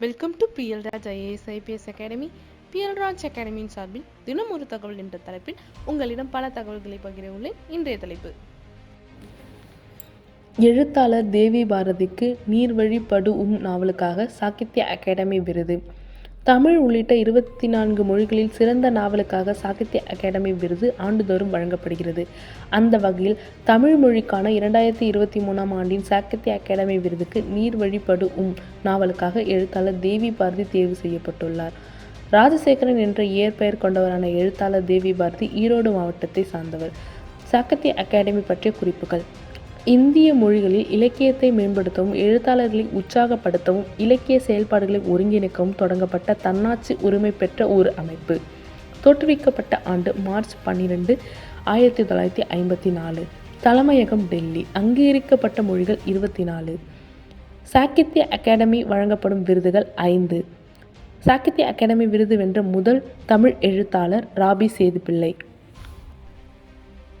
Welcome to PL Raj IAS IPS academy PL Raj அகாடமியின் சார்பில் தினம் ஒரு தகவல் என்ற தலைப்பில் உங்களிடம் பல தகவல்களை பகிர உள்ளேன் இன்றைய தலைப்பு. எழுத்தாளர் தேவி பாரதிக்கு நீர்வழி படு உம் நாவலுக்காக சாகித்ய அகாடமி விருது. தமிழ் உள்ளிட்ட இருபத்தி நான்கு மொழிகளில் சிறந்த நாவலுக்காக சாகித்ய அகாடமி விருது ஆண்டுதோறும் வழங்கப்படுகிறது. அந்த வகையில் தமிழ் மொழிக்கான இரண்டாயிரத்தி இருபத்தி மூணாம் ஆண்டின் சாகித்ய அகாடமி விருதுக்கு நீர் வழிபடு உம் நாவலுக்காக எழுத்தாளர் தேவி பாரதி தேர்வு செய்யப்பட்டுள்ளார். ராஜசேகரன் என்ற இயற்பெயர் கொண்டவரான எழுத்தாளர் தேவி பாரதி ஈரோடு மாவட்டத்தை சார்ந்தவர். சாகித்ய அகாடமி பற்றிய குறிப்புகள். இந்திய மொழிகளில் இலக்கியத்தை மேம்படுத்தவும் எழுத்தாளர்களை உற்சாகப்படுத்தவும் இலக்கிய செயல்பாடுகளை ஒருங்கிணைக்கவும் தொடங்கப்பட்ட தன்னாட்சி உரிமை பெற்ற ஒரு அமைப்பு. தோற்றுவிக்கப்பட்ட ஆண்டு மார்ச் பன்னிரெண்டு ஆயிரத்தி தொள்ளாயிரத்தி ஐம்பத்தி நாலு. தலைமையகம் டெல்லி. அங்கீகரிக்கப்பட்ட மொழிகள் இருபத்தி நாலு சாகித்ய அகாடமி வழங்கப்படும் விருதுகள் ஐந்து. சாகித்ய அகாடமி விருது வென்ற முதல் தமிழ் எழுத்தாளர் ராபி சேதுப்பிள்ளை.